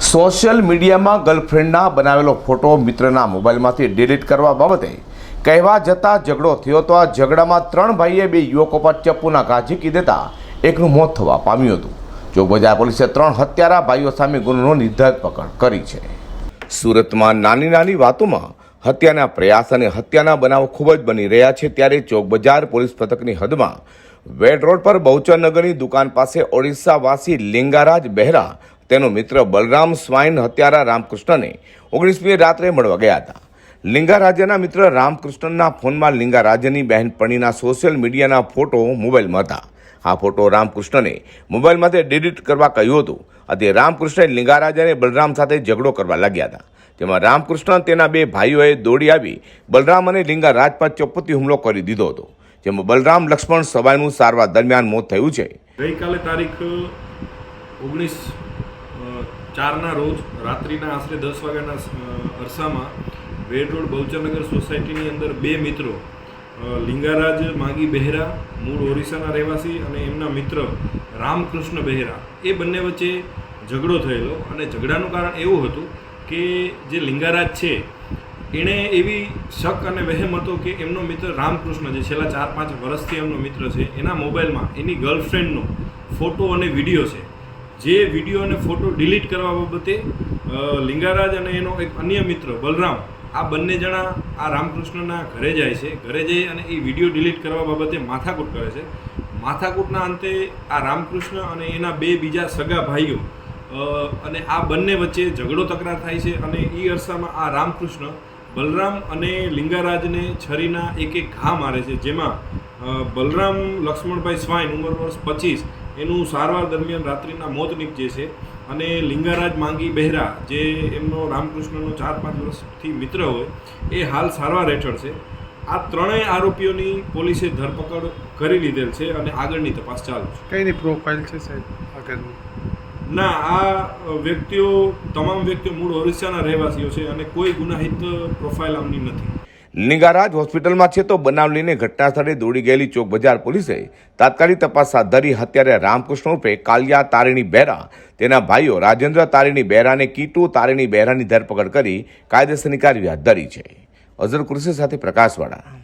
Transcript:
Social મીડિયામાં ગર્લફ્રેન્ડના બનાવેલો photo મિત્રના મોબાઈલમાંથી ડિલીટ કરવા બાબતે કહેવા જતાં ઝઘડો થયો તો આ ઝઘડામાં ત્રણ ભાઈએ બે યુવકો પર ચપ્પુના ઘા ઝીકી દેતા એકનું મોત થવા પામ્યું હતું. ચોકબજાર પોલીસે ત્રણ હત્યારા ભાઈઓ સામે ગુનો ધરપકડ કરી છે. સુરતમાં નાની નાની વાતોમાં હત્યાના પ્રયાસ અને હત્યાના બનાવો ખૂબ જ બની રહ્યા છે ત્યારે ચોકબજાર પોલીસ પથકની હદમાં વેડ રોડ પર બહુચરનગરની દુકાન પાસે ઓડિશાવાસી લિંગારાજ બહેરા તેનો મિત્ર બલરામ સ્વાઈન હત્યારા રામકૃષ્ણને ઓગણીસમી રાત્રે મળવા ગયા હતા. લિંગારાજ્યના મિત્ર રામકૃષ્ણના ફોનમાં લિંગારાજ્યની બહેનપણીના સોશિયલ મીડિયાના ફોટો મોબાઈલમાં હતા. આ ફોટો રામકૃષ્ણને મોબાઈલમાંથી ડિલીટ કરવા કહ્યું હતું. અને રામકૃષ્ણએ લિંગારાજાને બલરામ સાથે ઝઘડો કરવા લાગ્યા હતા. જેમાં રામકૃષ્ણ તેના બે ભાઈઓએ દોડી આવી બલરામ અને લિંગારાજ પર ચોપતી હુમલો કરી દીધો હતો. જેમાં બલરામ લક્ષ્મણ સવાઈનું સારવાર દરમિયાન મોત થયું છે. ગઈકાલે તારીખ ઓગણીસ ચારના રોજ રાત્રિના આશરે દસ વાગ્યાના અરસામાં વેડ રોડ બહુચરનગર સોસાયટીની અંદર બે મિત્રો લિંગારાજ માગી બહેરા, મૂળ ઓરિસ્સાના રહેવાસી અને એમના મિત્ર રામકૃષ્ણ બહેરા, એ બંને વચ્ચે ઝઘડો થયેલો અને ઝઘડાનું કારણ એવું હતું કે જે લિંગારાજ છે, એણે એવી શક અને વહેમ હતો કે એમનો મિત્ર રામકૃષ્ણ જે છેલ્લા ચાર પાંચ વર્ષથી એમનો મિત્ર છે, એના મોબાઈલમાં એની ગર્લફ્રેન્ડનો ફોટો અને વીડિયો છે. જે વીડિયો અને ફોટો ડિલીટ કરવા બાબતે લિંગારાજ અને એનો એક અન્ય મિત્ર, બલરામ, આ બંને જણા આ રામકૃષ્ણના ઘરે જાય છે. ઘરે જઈ અને એ વીડિયો ડિલીટ કરવા બાબતે માથાકૂટ કરે છે. માથાકૂટના અંતે આ રામકૃષ્ણ અને એના બે બીજા સગા ભાઈઓ અને આ બંને વચ્ચે ઝઘડો તકરાર થાય છે અને એ અરસામાં આ રામકૃષ્ણ, બલરામ અને લિંગારાજને છરીના એક એક ઘા મારે છે. જેમાં બલરામ લક્ષ્મણભાઈ સ્વાઈન, ઉંમર વર્ષ પચીસ એનું સારવાર દરમિયાન રાત્રિના મોત નીપજે છે અને લિંગારાજ માંગી બહેરા જે એમનો રામકૃષ્ણનો ચાર પાંચ વર્ષથી મિત્ર હોય એ હાલ સારવાર હેઠળ છે. આ ત્રણેય આરોપીઓની પોલીસે ધરપકડ કરી લીધેલ છે અને આગળની તપાસ ચાલુ છે. કઈની પ્રોફાઇલ છે સાહેબ આગળની ના આ વ્યક્તિઓ તમામ વ્યક્તિઓ મૂળ ઓરિસ્સાના રહેવાસીઓ છે અને કોઈ ગુનાહિત પ્રોફાઇલ આમની નથી. લિંગારાજ હોસ્પિટલમાં છે તો બનાવ લઈને ઘટના સ્થળે દોડી ગયેલી ચોક બજાર પોલીસે તાત્કાલિક તપાસ હાથ ધરી હત્યારે રામકૃષ્ણ રૂપે કાલિયા તારીણી બહેરા, તેના ભાઈઓ રાજેન્દ્ર તારીણી બહેરાને કીટુ તારીણી બહેરાની ધરપકડ કરી કાયદેસરની કાર્યવાહી હાથ ધરી છે. અઝર કુરશી સાથે પ્રકાશવાળા.